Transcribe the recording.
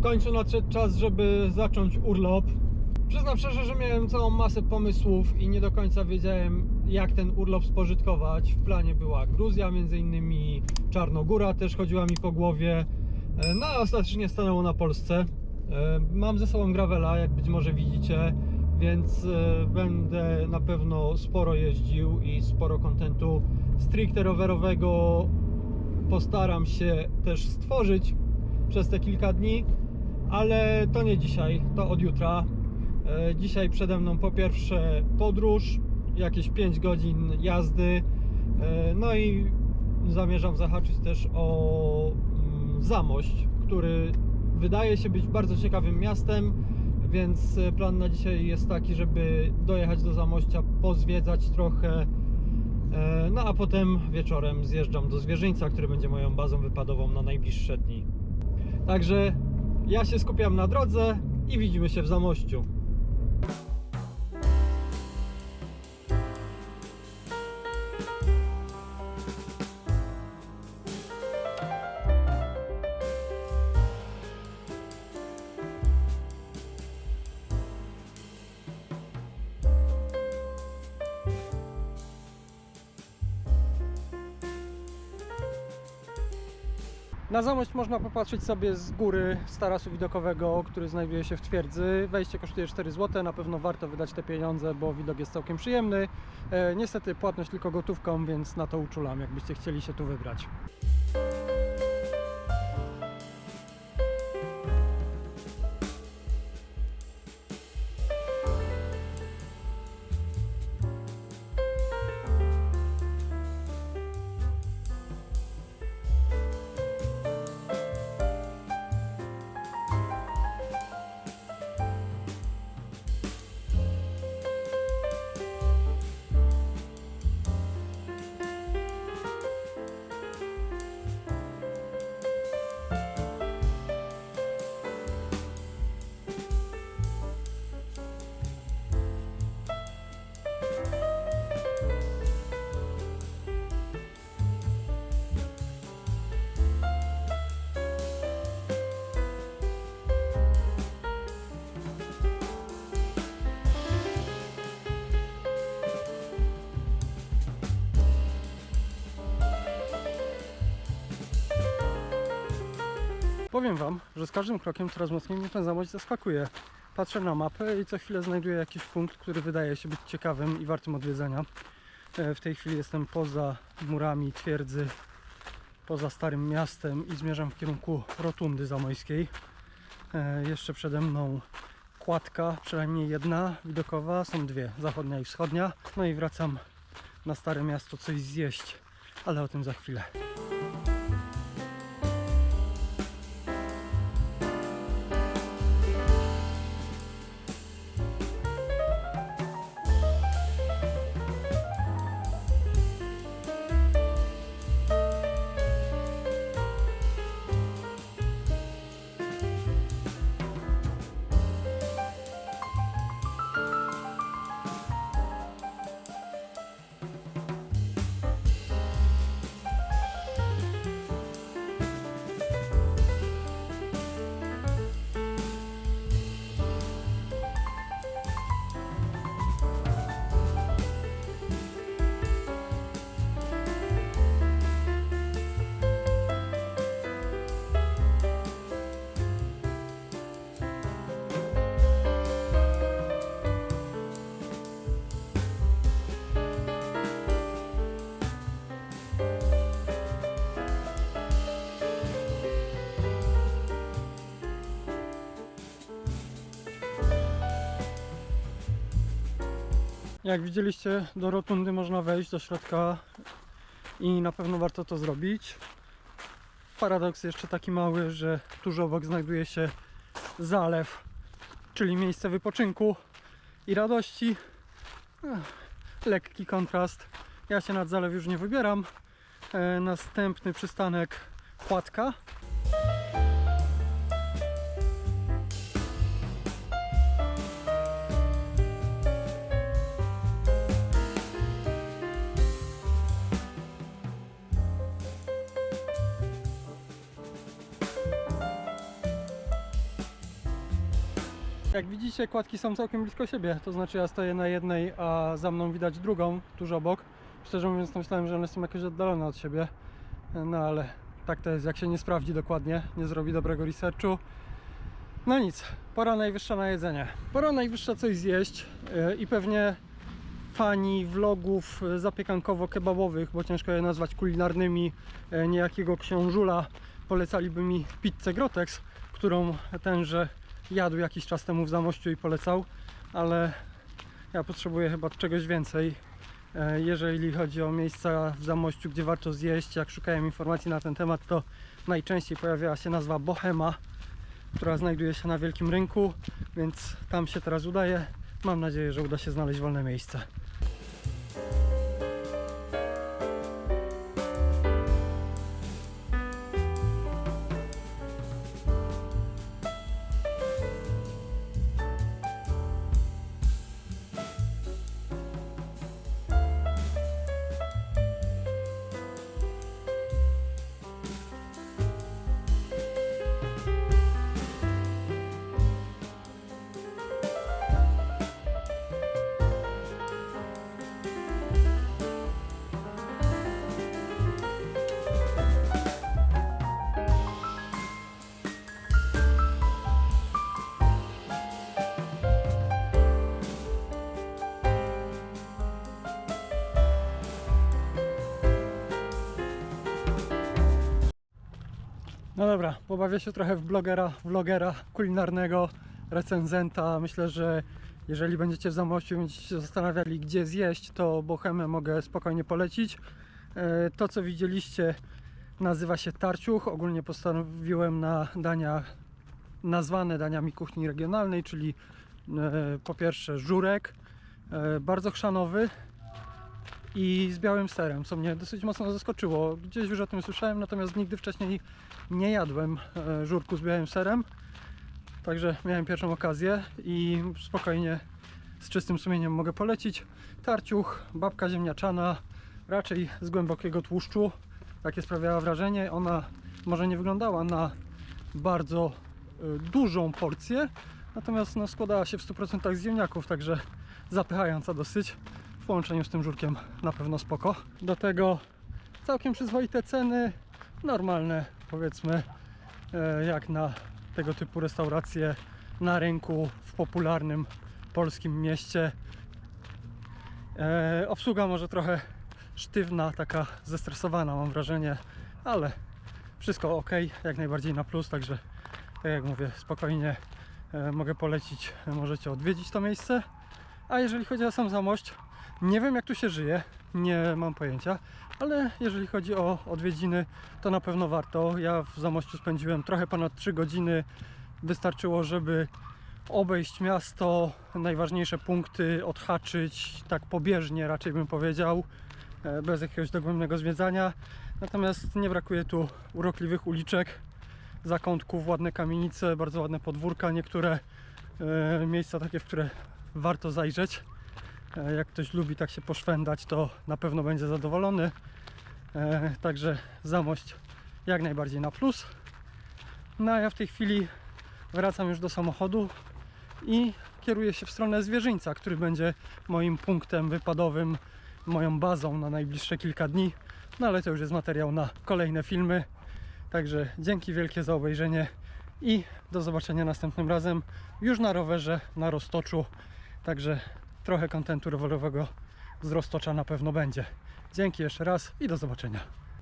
W końcu nadszedł czas, żeby zacząć urlop. Przyznam szczerze, że miałem całą masę pomysłów i nie do końca wiedziałem, jak ten urlop spożytkować. W planie była Gruzja, między innymi Czarnogóra też chodziła mi po głowie. E, No a ostatecznie stanęło na Polsce. E, Mam ze sobą Gravela, jak być może widzicie, więc e, będę na pewno sporo jeździł i sporo kontentu stricte rowerowego postaram się też stworzyć przez te kilka dni, ale to nie dzisiaj, to od jutra. E, Dzisiaj przede mną po pierwsze podróż, jakieś 5 godzin jazdy, e, no i zamierzam zahaczyć też o mm, Zamość, który wydaje się być bardzo ciekawym miastem, więc plan na dzisiaj jest taki, żeby dojechać do Zamościa, pozwiedzać trochę, E, No a potem wieczorem zjeżdżam do Zwierzyńca, który będzie moją bazą wypadową na najbliższe dni. Także ja się skupiam na drodze i widzimy się w Zamościu. Na Zamość można popatrzeć sobie z góry z tarasu widokowego, który znajduje się w twierdzy. Wejście kosztuje 4 zł, na pewno warto wydać te pieniądze, bo widok jest całkiem przyjemny. E, niestety płatność tylko gotówką, więc na to uczulam, jakbyście chcieli się tu wybrać. Powiem Wam, że z każdym krokiem coraz mocniej mnie ten zamość zaskakuje. Patrzę na mapę i co chwilę znajduję jakiś punkt, który wydaje się być ciekawym i wartym odwiedzenia. E, W tej chwili jestem poza murami twierdzy, poza Starym Miastem i zmierzam w kierunku Rotundy Zamojskiej. E, Jeszcze przede mną kładka, przynajmniej jedna widokowa, są dwie, zachodnia i wschodnia. No i wracam na Stare Miasto coś zjeść, ale o tym za chwilę. Jak widzieliście, do rotundy można wejść do środka i na pewno warto to zrobić. Paradoks jeszcze taki mały, że tuż obok znajduje się zalew, czyli miejsce wypoczynku i radości. Lekki kontrast. Ja się nad zalew już nie wybieram. E, następny przystanek Kładka. Jak widzicie, kładki są całkiem blisko siebie, to znaczy ja stoję na jednej, a za mną widać drugą, tuż obok. Szczerze mówiąc, myślałem, że one są jakoś oddalone od siebie, no ale tak to jest, jak się nie sprawdzi dokładnie, nie zrobi dobrego researchu. No nic, pora najwyższa na jedzenie. Pora najwyższa coś zjeść yy, i pewnie fani vlogów yy, zapiekankowo-kebabowych, bo ciężko je nazwać kulinarnymi, yy, niejakiego książula, polecaliby mi pizzę Grotex, którą tenże jadł jakiś czas temu w Zamościu i polecał, ale ja potrzebuję chyba czegoś więcej. E, Jeżeli chodzi o miejsca w Zamościu, gdzie warto zjeść, jak szukałem informacji na ten temat, to najczęściej pojawiała się nazwa Bohema, która znajduje się na Wielkim Rynku, więc tam się teraz udaje. Mam nadzieję, że uda się znaleźć wolne miejsce. No dobra, pobawię się trochę w blogera, vlogera kulinarnego, recenzenta. Myślę, że jeżeli będziecie w Zamościu będziecie się zastanawiali, gdzie zjeść, to Bohemę mogę spokojnie polecić. E, To, co widzieliście, nazywa się tarciuch. Ogólnie postanowiłem na dania nazwane daniami kuchni regionalnej, czyli e, po pierwsze żurek, e, bardzo chrzanowy, i z białym serem, co mnie dosyć mocno zaskoczyło. Gdzieś już o tym słyszałem, natomiast nigdy wcześniej nie jadłem e, żurku z białym serem. Także miałem pierwszą okazję i spokojnie z czystym sumieniem mogę polecić. Tarciuch, babka ziemniaczana, raczej z głębokiego tłuszczu. Takie sprawiała wrażenie. Ona może nie wyglądała na bardzo e, dużą porcję, natomiast no, składała się w 100% z ziemniaków, także zapychająca dosyć w połączeniu z tym żurkiem na pewno spoko. Do tego całkiem przyzwoite ceny, normalne powiedzmy, e, jak na tego typu restauracje na rynku w popularnym polskim mieście. E, obsługa może trochę sztywna, taka zestresowana mam wrażenie, ale wszystko ok, jak najbardziej na plus, także tak jak mówię, spokojnie e, mogę polecić, możecie odwiedzić to miejsce. A jeżeli chodzi o sam Zamość, nie wiem jak tu się żyje, nie mam pojęcia, ale jeżeli chodzi o odwiedziny, to na pewno warto. Ja w Zamościu spędziłem trochę ponad 3 godziny. Wystarczyło, żeby obejść miasto, najważniejsze punkty odhaczyć, tak pobieżnie raczej bym powiedział, e, bez jakiegoś dogłębnego zwiedzania. Natomiast nie brakuje tu urokliwych uliczek, zakątków, ładne kamienice, bardzo ładne podwórka, niektóre e, miejsca takie, w które warto zajrzeć. E, Jak ktoś lubi tak się poszwędać, to na pewno będzie zadowolony. E, Także Zamość jak najbardziej na plus. No a ja w tej chwili wracam już do samochodu i kieruję się w stronę Zwierzyńca, który będzie moim punktem wypadowym, moją bazą na najbliższe kilka dni. No ale to już jest materiał na kolejne filmy. Także dzięki wielkie za obejrzenie i do zobaczenia następnym razem już na rowerze, na roztoczu. Także trochę kontentu rowerowego z roztocza na pewno będzie. Dzięki jeszcze raz i do zobaczenia.